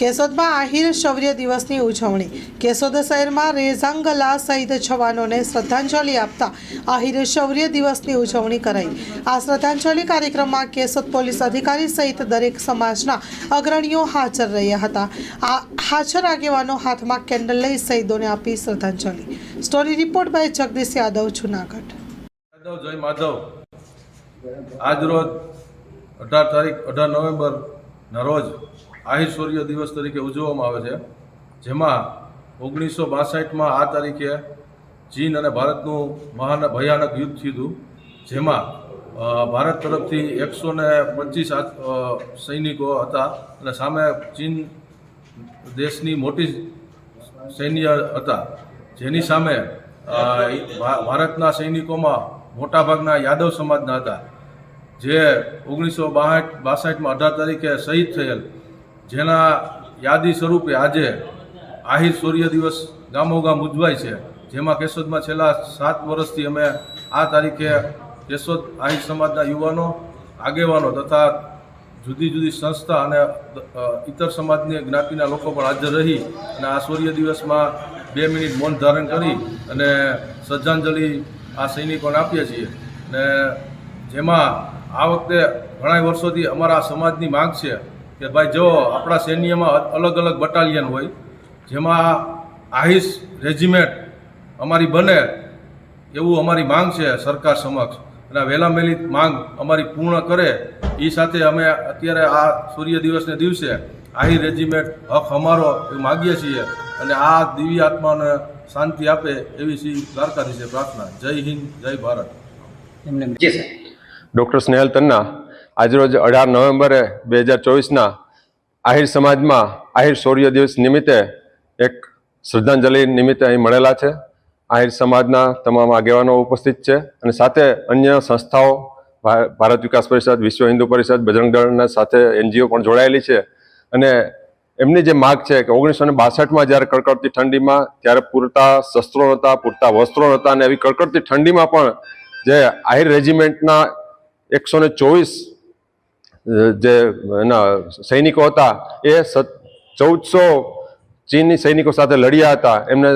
કેશોદમાં આહિર શૌર્ય દિવસની ઉજવણી. કેશોદ શહેરમાં રેઝાંગલા સહિત જવાનોને શ્રદ્ધાંજલિ આપતા આહિર શૌર્ય દિવસની ઉજવણી કરાઈ. આ શ્રદ્ધાંજલિ કાર્યક્રમમાં કેશોદ પોલીસ અધિકારી સહિત દરેક સમાજના અગ્રણીઓ હાજર રહ્યા હતા. આ હાજર આગેવાનો હાથમાં કેન્ડલ લઈ શહીદોને આપી શ્રદ્ધાંજલિ. Story report by Jagdish Yadav, Junagadh. Yadav, Jay Madhav. આજ અઢાર તારીખ, અઢાર નવેમ્બરના રોજ આહિર દિવસ તરીકે ઉજવવામાં આવે છે. જેમાં ઓગણીસો બાસઠમાં આ તારીખે ચીન અને ભારતનું મહાન ભયાનક યુદ્ધ થયું. જેમાં ભારત તરફથી એકસો ને પચીસ સૈનિકો હતા અને સામે ચીન દેશની મોટી સૈન્ય હતા. જેની સામે ભારતના સૈનિકોમાં મોટાભાગના યાદવ સમાજના હતા. જે ઓગણીસો બાસઠ બાસઠમાં અઢાર તારીખે શહીદ થયેલ. જેના યાદી સ્વરૂપે આજે આહિર સૂર્ય દિવસ ગામોગામ ઉજવાય છે. જેમાં કેશોદમાં છેલ્લા સાત વર્ષથી અમે આ તારીખે કેશોદ આહિર સમાજના યુવાનો, આગેવાનો તથા જુદી જુદી સંસ્થા અને ઇતર સમાજની જ્ઞાતિના લોકો પણ હાજર રહી અને આ સૂર્ય દિવસમાં બે મિનિટ મૌન ધારણ કરી અને શ્રદ્ધાંજલિ આ સૈનિકોને આપીએ છીએ. અને જેમાં આ વખતે ઘણા વર્ષોથી અમારા સમાજની માંગ છે કે ભાઈ જો આપણા સૈન્યમાં અલગ અલગ બટાલિયન હોય, જેમાં આહિસ રેજિમેન્ટ અમારી બને, એવું અમારી માંગ છે સરકાર સમક્ષ. અને વહેલા વહેલી માંગ અમારી પૂર્ણ કરે એ સાથે અમે અત્યારે આ સૂર્ય દિવસને દિવસે આહિર રેજિમેન્ટ હક અમારો એ માગીએ છીએ. અને આ દિવ્ય આત્માને શાંતિ આપે એવી શ્રી દ્વારકાધીશે પ્રાર્થના. જય હિન્દ, જય ભારત. ડૉક્ટર સ્નેહલ તન્ના આજરોજ અઢાર નવેમ્બરે બે હજાર ચોવીસના આહિર સમાજમાં આહિર શૌર્ય દિવસ નિમિત્તે એક શ્રદ્ધાંજલિ નિમિત્તે અહીં મળેલા છે. આહિર સમાજના તમામ આગેવાનો ઉપસ્થિત છે અને સાથે અન્ય સંસ્થાઓ ભારત વિકાસ પરિષદ, વિશ્વ હિન્દુ પરિષદ, બજરંગ દળના સાથે એનજીઓ પણ જોડાયેલી છે. અને એમની જે માગ છે કે ઓગણીસો ને બાસઠમાં જ્યારે કડકડતી ઠંડીમાં, ત્યારે પૂરતા શસ્ત્રો નહોતા, પૂરતા વસ્ત્રો નહોતા અને એવી કડકડતી ઠંડીમાં પણ જે આહિર રેજિમેન્ટના એકસો ને ચોવીસ જે એના સૈનિકો હતા, એ ચૌદસો ચીની સૈનિકો સાથે લડ્યા હતા. એમને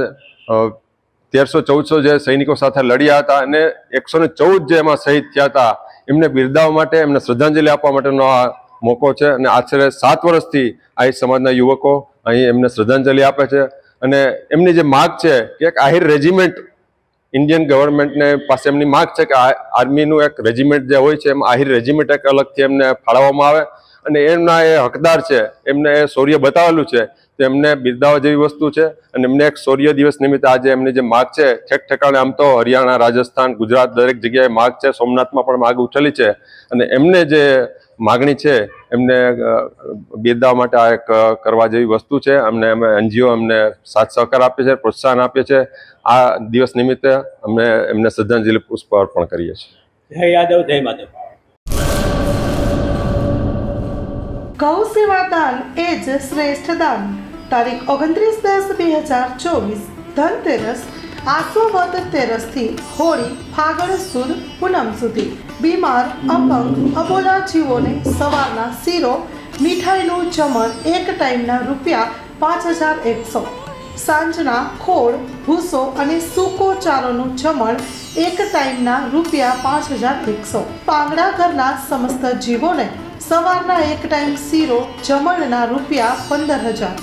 તેરસો ચૌદસો જે સૈનિકો સાથે લડ્યા હતા અને એકસો ને ચૌદ જે એમાં શહીદ થયા હતા, એમને બિરદાવવા માટે, એમને શ્રદ્ધાંજલિ આપવા માટેનો આ મોકો છે અને આશરે સાત વર્ષથી આ સમાજના યુવકો અહીં એમને શ્રદ્ધાંજલિ આપે છે. અને એમની જે માગ છે, કે એક આહિર રેજિમેન્ટ ઇન્ડિયન ગવર્મેન્ટને પાસે એમની માગ છે કે આર્મીનું એક રેજિમેન્ટ જે હોય છે, એમ આહિર રેજિમેન્ટ એક અલગથી એમને ફાળવવામાં આવે. અને એમના એ હકદાર છે એમને એ શૌર્ય બતાવેલું છે તો એમને બિરદાવવા જેવી વસ્તુ છે. અને એમને એક શૌર્ય દિવસ નિમિત્તે આજે એમની જે માગ છે ઠેક ઠેકાણે આમ તો હરિયાણા રાજસ્થાન ગુજરાત દરેક જગ્યાએ માગ છે સોમનાથમાં પણ માગ ઉઠેલી છે. અને એમને જે માગણી છે એમને અ, બિરદાવવા માટે આ એક કરવા જેવી વસ્તુ છે. અમને અમે એનજીઓ અમને સાથ સહકાર આપે છે પ્રોત્સાહન આપે છે. આ દિવસ નિમિત્તે અમે એમને શ્રદ્ધાંજલિ પુષ્પ અર્પણ કરીએ છીએ. જય યાદવ જય માધવ. ગૌ સેવા દાન એ જ શ્રેષ્ઠ દાન. તારીખ ઓગણત્રીસ દસ બે હજાર ચોવીસ ધનતેરસ આસોવદ તેરસથી હોળી ફાગણ સુદ પૂનમ સુધી. બીમાર, અપંગ, અબોલા જીવોને સવારના શીરો, મીઠાઈનું જમણ એક ટાઈમના રૂપિયા પાંચ હજાર એકસો. સાંજના ખોળ, ભૂસો અને સૂકો ચારોનું જમણ એક ટાઈમના રૂપિયા પાંચ હજાર એકસો. પાંગડા ઘરના સમસ્ત જીવોને સવારના એક ટાઈમ શીરો જમણના રૂપિયા પંદર હજાર.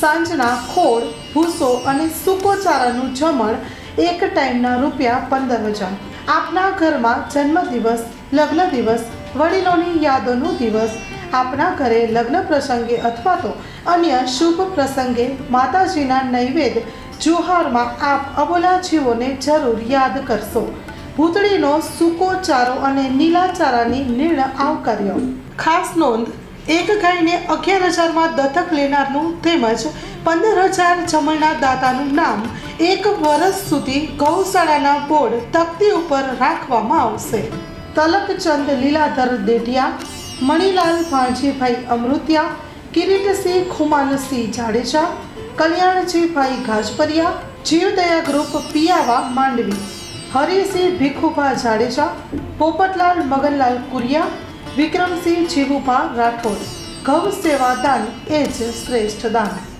સાંજના ખોળ, ભૂસો અને સૂકો ચારાનું જમણ એક ટાઈમના રૂપિયા પંદર હજાર. આપના ઘરમાં જન્મદિવસ લગ્ન દિવસ વડીલોની યાદોનો દિવસ, આપના ઘરે લગ્ન પ્રસંગે અથવા તો અન્ય શુભ પ્રસંગે માતાજીના નૈવેદ્ય, જુહારમાં આપ અબોલા જીવોને જરૂર યાદ કરશો. ભૂતળીનો સૂકો ચારો અને નીલા ચારાની નિર્ણય આવકાર્યો. ખાસ નોંધ, એક ગાયને અગિયાર હજારમાં દત્તક લેનારનું તેમજ પંદર હજાર જમણના દાતાનું નામ એક વર્ષ સુધી ગૌશાળાના બોર્ડ તકતી ઉપર રાખવામાં આવશે. તલકચંદ લીલાધર દેઢિયા મણિલાલ ભાણજીભાઈ અમૃતિયા, કિરીટસિંહ ખુમાનસિંહ જાડેજા, કલ્યાણજીભાઈ ગાજપરિયા જીવદયા ગ્રુપ પિયાવા માંડવી. હરિસિંહ ભીખુભા જાડેજા, પોપટલાલ મગનલાલ કુરિયા, વિક્રમસિંહ જીવુભા રાઠોડ. ગૌ સેવા દાન એ જ શ્રેષ્ઠ દાન.